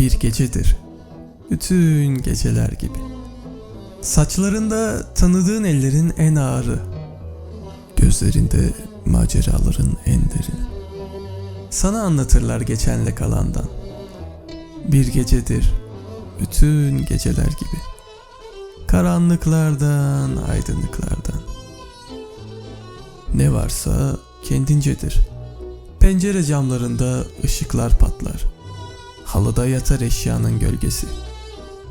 bir gecedir. Bütün geceler gibi. Saçlarında tanıdığın ellerin en ağırı. Gözlerinde maceraların en derini. Sana anlatırlar geçenle kalandan. Bir gecedir. Bütün geceler gibi. Karanlıklardan, aydınlıklardan. Ne varsa kendincedir. Pencere camlarında ışıklar patlar. Halıda yatar eşyanın gölgesi.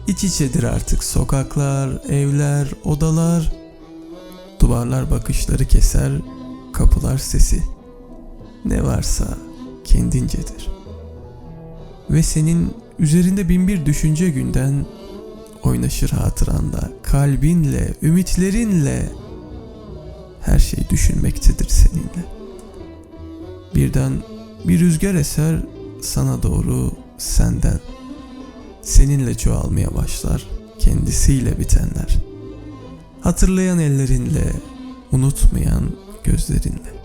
İç içedir artık sokaklar, evler, odalar. Duvarlar bakışları keser, kapılar sesi. Ne varsa kendincedir. Ve senin üzerinde binbir düşünce günden oynaşır hatıranda, kalbinle, ümitlerinle her şey düşünmektedir seninle. Birden bir rüzgar eser sana doğru senden. Seninle çoğalmaya başlar kendisiyle bitenler. Hatırlayan ellerinle, unutmayan gözlerinle.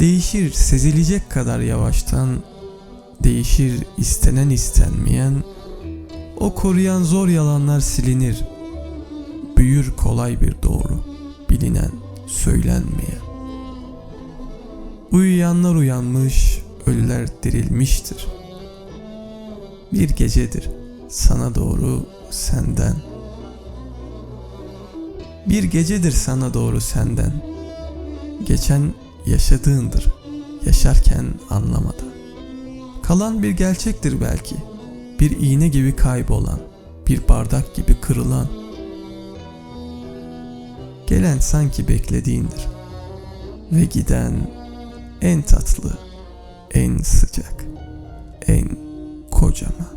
Değişir sezilecek kadar yavaştan, değişir istenen istenmeyen, o koruyan zor yalanlar silinir. Büyür kolay bir doğru, bilinen, söylenmeyen. Uyuyanlar uyanmış, ölüler dirilmiştir. Bir gecedir sana doğru senden. Bir gecedir sana doğru senden. Geçen yaşadığındır, yaşarken anlamadan. Kalan bir gerçektir belki. Bir iğne gibi kaybolan, bir bardak gibi kırılan. Gelen sanki beklediğindir. Ve giden en tatlı, en sıcak, en kocaman.